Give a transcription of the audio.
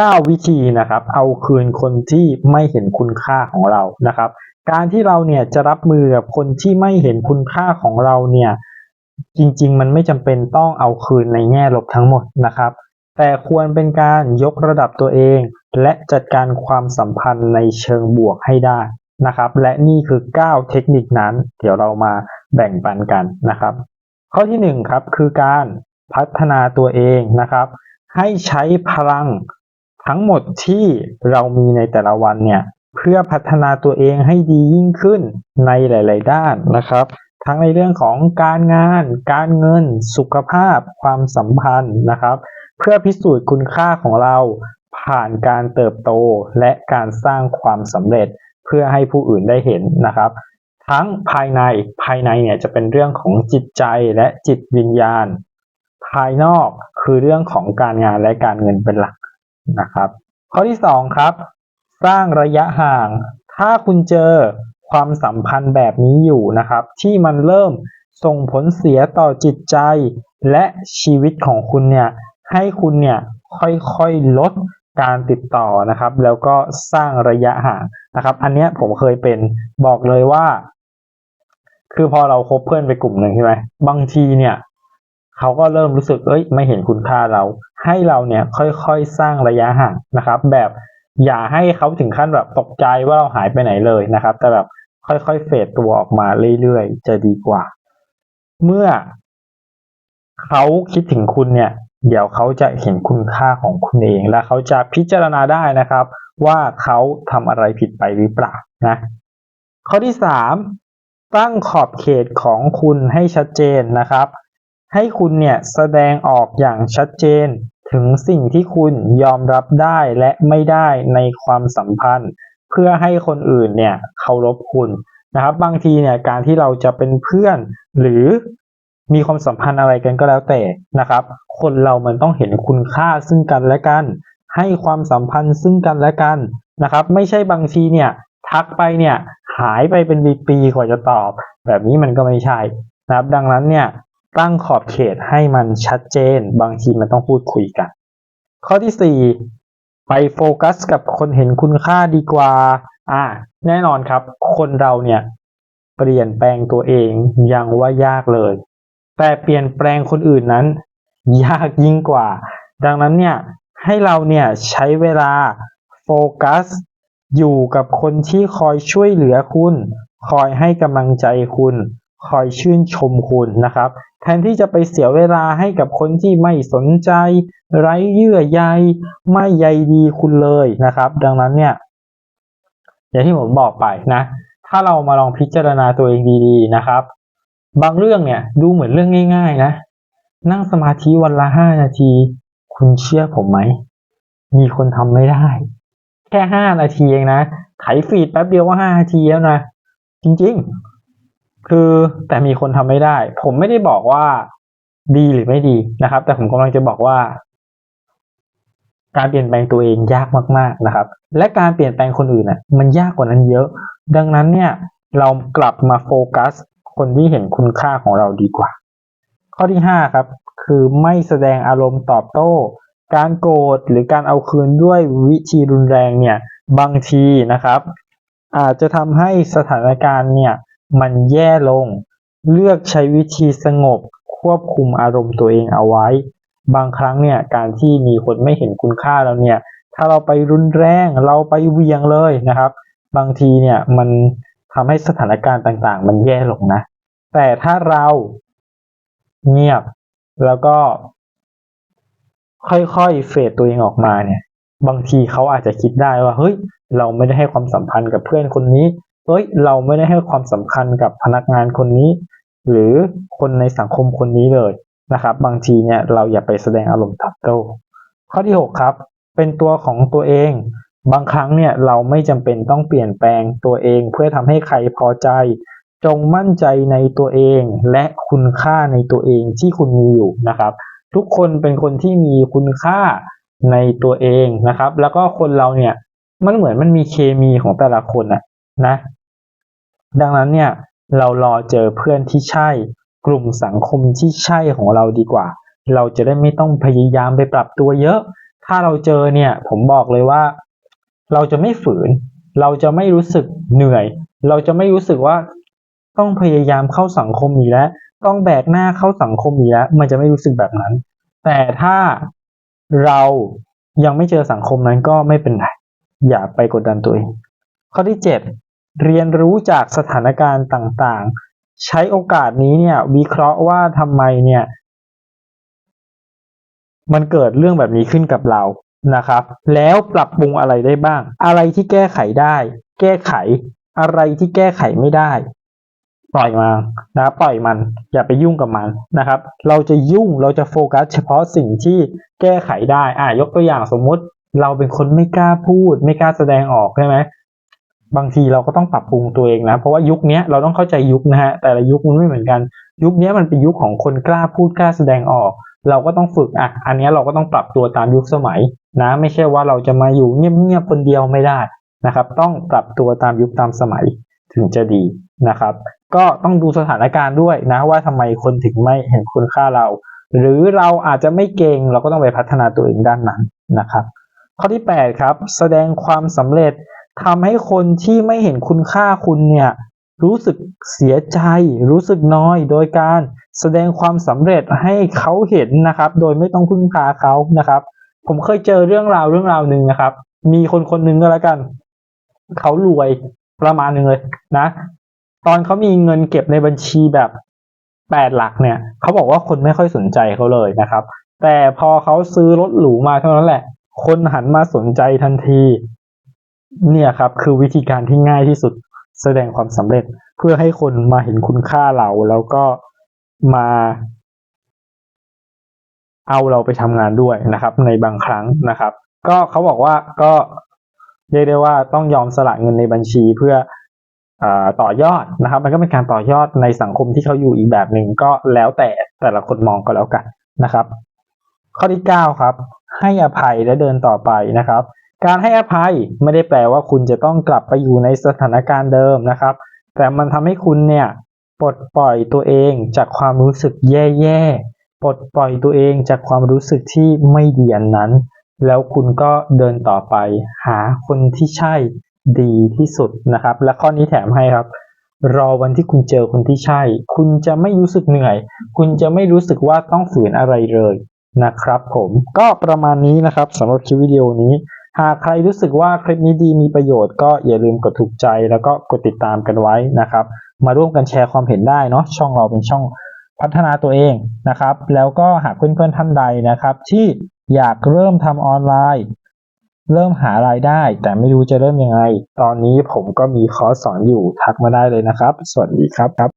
9 วิธีนะครับ เอาคืนคนที่ไม่เห็นคุณค่าของเรานะครับ การที่เราเนี่ยจะรับมือกับคนที่ไม่เห็นคุณค่าของเราเนี่ยจริง ๆ มันไม่จำเป็นต้องเอาคืนในแง่ลบทั้งหมดนะครับ แต่ควรเป็นการยกระดับตัวเอง และจัดการความสัมพันธ์ในเชิงบวกให้ได้นะครับ และนี่คือ 9 เทคนิคนั้น เดี๋ยวเรามาแบ่งปันกันนะครับ ข้อที่1ครับคือการพัฒนาตัวเองนะครับ ให้ใช้พลัง ทั้งหมดที่เรามีในแต่ละวันเนี่ยเพื่อพัฒนาตัวเองให้ดียิ่งขึ้นในหลาย ๆ ด้านนะครับ ทั้งในเรื่องของการงาน การเงิน สุขภาพ ความสัมพันธ์นะครับ เพื่อพิสูจน์คุณค่าของเราผ่านการเติบโตและการสร้างความสำเร็จเพื่อให้ผู้อื่นได้เห็นนะครับ ทั้งภายในภายในเนี่ยจะเป็นเรื่องของจิตใจและจิตวิญญาณ ภายนอกคือเรื่องของการงานและการเงินเป็นหลัก นะครับ ข้อที่สองครับ สร้างระยะห่าง ถ้าคุณเจอความสัมพันธ์แบบนี้อยู่นะครับ ที่มันเริ่มส่งผลเสียต่อจิตใจ และชีวิตของคุณเนี่ยให้คุณเนี่ยค่อยๆลดการติดต่อนะครับ แล้วก็สร้างระยะห่างนะครับ อันเนี้ยผมเคยเป็นบอกเลยว่า คือพอเราคบเพื่อนไปกลุ่มหนึ่งใช่ไหมบางทีเนี่ยเขาก็เริ่มรู้สึกเอ้ย ไม่เห็นคุณค่าเรา ให้เราเนี่ยค่อยๆสร้างระยะห่างนะครับ แบบอย่าให้เขาถึงขั้นแบบตกใจว่าเราหายไปไหนเลยนะครับ แต่แบบค่อยๆเฟดตัวออกมาเรื่อยๆจะดีกว่า เมื่อเขาคิดถึงคุณเนี่ย เดี๋ยวเขาจะเห็นคุณค่าของคุณเอง และเขาจะพิจารณาได้นะครับ ว่าเขาทำอะไรผิดไปหรือเปล่านะข้อที่สามตั้งขอบเขตของคุณให้ชัดเจนนะครับ ให้คุณเนี่ยแสดงออกอย่างชัดเจน ถึงสิ่งที่คุณยอมรับได้และไม่ได้ในความสัมพันธ์ เพื่อให้คนอื่นเนี่ยเคารพคุณนะครับ บางทีเนี่ยการที่เราจะเป็นเพื่อนหรือมีความสัมพันธ์อะไรกันก็แล้วแต่นะครับ คนเรามันต้องเห็นคุณค่าซึ่งกันและกัน ให้ความสัมพันธ์ซึ่งกันและกันนะครับ ไม่ใช่บางทีเนี่ยทักไปเนี่ยหายไปเป็นปีๆกว่าจะตอบ แบบนี้มันก็ไม่ใช่นะครับ ดังนั้นเนี่ย ตั้งขอบเขตให้มันชัดเจน บางทีมันต้องพูดคุยกัน ข้อที่สี่ไปโฟกัสกับคนเห็นคุณค่าดีกว่า อ่า แน่นอนครับ คนเราเนี่ย เปลี่ยนแปลงตัวเองยังว่ายากเลย แต่เปลี่ยนแปลงคนอื่นนั้น ยากยิ่งกว่า ดังนั้นเนี่ยให้เราเนี่ยใช้เวลาโฟกัส อยู่กับคนที่คอยช่วยเหลือคุณ คอยให้กำลังใจคุณ คอยชื่นชมคุณนะครับ แทนที่จะไปเสียเวลาให้กับคนที่ไม่สนใจ ไร้เยื่อใยไม่ใยดีคุณเลยนะครับ ดังนั้นเนี่ยอย่างที่ผมบอกไปนะ ถ้าเรามาลองพิจารณาตัวเองดีๆนะครับ บางเรื่องเนี่ยดูเหมือนเรื่องง่าย ๆ นะ นั่งสมาธิวันละห้านาที คุณเชื่อผมไหม มีคนทำไม่ได้ แค่ห้านาทีเองนะไถฟีดแป๊บเดียวว่าห้านาทีแล้วนะ จริง ๆ คือแต่มีคนทำไม่ได้ ผมไม่ได้บอกว่าดีหรือไม่ดีนะครับ แต่ผมกำลังจะบอกว่า การเปลี่ยนแปลงตัวเองยากมากๆนะครับ และการเปลี่ยนแปลงคนอื่นน่ะมันยากกว่านั้นเยอะ ดังนั้นเนี่ย เรากลับมาโฟกัส คนที่เห็นคุณค่าของเราดีกว่า ข้อที่ห้าครับ คือไม่แสดงอารมณ์ตอบโต้ การโกรธหรือการเอาคืนด้วยวิธีรุนแรงเนี่ย บางทีนะครับ อาจจะทำให้สถานการณ์เนี่ย มันแย่ลง เลือกใช้วิธีสงบ ควบคุมอารมณ์ตัวเองเอาไว้ บางครั้งเนี่ยการที่มีคนไม่เห็นคุณค่าเราเนี่ย ถ้าเราไปรุนแรงเราไปเวียงเลยนะครับ บางทีเนี่ยมันทำให้สถานการณ์ต่างๆ มันแย่ลงนะ แต่ถ้าเราเงียบแล้วก็ ค่อยๆเฟดตัวเองออกมาเนี่ย บางทีเขาอาจจะคิดได้ว่าเฮ้ย เราไม่ได้ให้ความสัมพันธ์กับเพื่อนคนนี้ เฮ้ย เราไม่ได้ให้ความสำคัญกับพนักงานคนนี้ หรือคนในสังคมคนนี้เลยนะครับ บางทีเนี่ยเราอย่าไปแสดงอารมณ์ตอบโต้ข้อที่หกครับ เป็นตัวของตัวเอง บางครั้งเนี่ยเราไม่จำเป็นต้องเปลี่ยนแปลงตัวเองเพื่อทำให้ใครพอใจ จงมั่นใจในตัวเอง และคุณค่าในตัวเองที่คุณมีอยู่นะครับ ทุกคนเป็นคนที่มีคุณค่าในตัวเองนะครับ แล้วก็คนเราเนี่ยมันเหมือนมันมีเคมีของแต่ละคนอะ นะ ดังนั้นเนี่ยเรารอเจอเพื่อนที่ใช่ กลุ่มสังคมที่ใช่ของเราดีกว่า เราจะได้ไม่ต้องพยายามไปปรับตัวเยอะ ถ้าเราเจอเนี่ยผมบอกเลยว่า เราจะไม่ฝืน เราจะไม่รู้สึกเหนื่อย เราจะไม่รู้สึกว่าต้องพยายามเข้าสังคมอีกแล้ว ต้องแบกหน้าเข้าสังคมอีกแล้ว มันจะไม่รู้สึกแบบนั้น แต่ถ้าเรายังไม่เจอสังคมนั้นก็ไม่เป็นไรอย่าไปกดดันตัวเองข้อที่เจ็ด เรียนรู้จากสถานการณ์ต่างๆ ใช้โอกาสนี้เนี่ย วิเคราะห์ว่าทำไมเนี่ย มันเกิดเรื่องแบบนี้ขึ้นกับเรานะครับ แล้วปรับปรุงอะไรได้บ้าง อะไรที่แก้ไขได้ แก้ไข อะไรที่แก้ไขไม่ได้ ปล่อยมานะปล่อยมัน อย่าไปยุ่งกับมันนะครับ เราจะยุ่งเราจะโฟกัส เฉพาะสิ่งที่แก้ไขได้ อะยกตัวอย่างสมมุติ เราเป็นคนไม่กล้าพูด ไม่กล้าแสดงออกใช่ไหม บางทีเราก็ต้องปรับปรุงตัวเองนะ เพราะว่ายุคนี้เราต้องเข้าใจยุคนะฮะ แต่ละยุคมันไม่เหมือนกัน ยุคนี้มันเป็นยุคของคนกล้าพูดกล้าแสดงออก เราก็ต้องฝึกอะ อันนี้เราก็ต้องปรับตัวตามยุคสมัยนะ ไม่ใช่ว่าเราจะมาอยู่เงียบๆคนเดียวไม่ได้นะครับ ต้องปรับตัวตามยุคตามสมัยถึงจะดีนะครับ ก็ต้องดูสถานการณ์ด้วยนะว่าทำไมคนถึงไม่เห็นคุณค่าเรา หรือเราอาจจะไม่เก่งเราก็ต้องไปพัฒนาตัวเองด้านนั้นนะครับ ข้อที่ 8 ครับ แสดงความสำเร็จ ทำให้คนที่ไม่เห็นคุณค่าคุณเนี่ยรู้สึกเสียใจ รู้สึกน้อย โดยการแสดงความสำเร็จให้เขาเห็นนะครับ โดยไม่ต้องพึ่งพาเขานะครับ ผมเคยเจอเรื่องราวเรื่องราวหนึ่งนะครับ มีคนคนหนึ่งก็แล้วกัน เขารวยประมาณหนึ่งเลยนะ ตอนเขามีเงินเก็บในบัญชีแบบแปดหลักเนี่ย เขาบอกว่าคนไม่ค่อยสนใจเขาเลยนะครับ แต่พอเขาซื้อรถหรูมาเท่านั้นแหละ คนหันมาสนใจทันที เนี่ยครับคือวิธีการที่ง่ายที่สุดแสดงความสำเร็จเพื่อให้คนมาเห็นคุณค่าเราแล้วก็มาเอาเราไปทำงานด้วยนะครับ ในบางครั้งนะครับ ก็เขาบอกว่าก็เรียกได้ว่าต้องยอมสละเงินในบัญชีเพื่ออต่อยอดนะครับ มันก็เป็นการต่อยอดในสังคมที่เขาอยู่อีกแบบหนึ่งก็แล้วแต่แต่ละคนมองก็แล้วกันนะครับ ข้อที่ 9 ครับ ให้อภัยและเดินต่อไปนะครับ การให้อภัยไม่ได้แปลว่าคุณจะต้องกลับไปอยู่ในสถานการณ์เดิมนะครับ แต่มันทำให้คุณเนี่ยปลดปล่อยตัวเองจากความรู้สึกแย่ๆปลดปล่อยตัวเองจากความรู้สึกที่ไม่ดีอันนั้น แล้วคุณก็เดินต่อไป หาคนที่ใช่ดีที่สุดนะครับ และข้อนี้แถมให้ครับ รอวันที่คุณเจอคนที่ใช่ คุณจะไม่รู้สึกเหนื่อย คุณจะไม่รู้สึกว่าต้องฝืนอะไรเลยนะครับ ผมก็ประมาณนี้นะครับสำหรับคลิปวิดีโอนี้ หากใครรู้สึกว่าคลิปนี้ดีมีประโยชน์ก็อย่าลืมกดถูกใจแล้วก็กดติดตามกันไว้นะครับ มาร่วมกันแชร์ความเห็นได้เนาะช่องเราเป็นช่องพัฒนาตัวเองนะครับ แล้วก็หากเพื่อนๆท่านใดนะครับ ที่อยากเริ่มทำออนไลน์ เริ่มหารายได้ แต่ไม่รู้จะเริ่มยังไง ตอนนี้ผมก็มีคอร์สสอนอยู่ทักมาได้เลยนะครับ สวัสดีครับครับ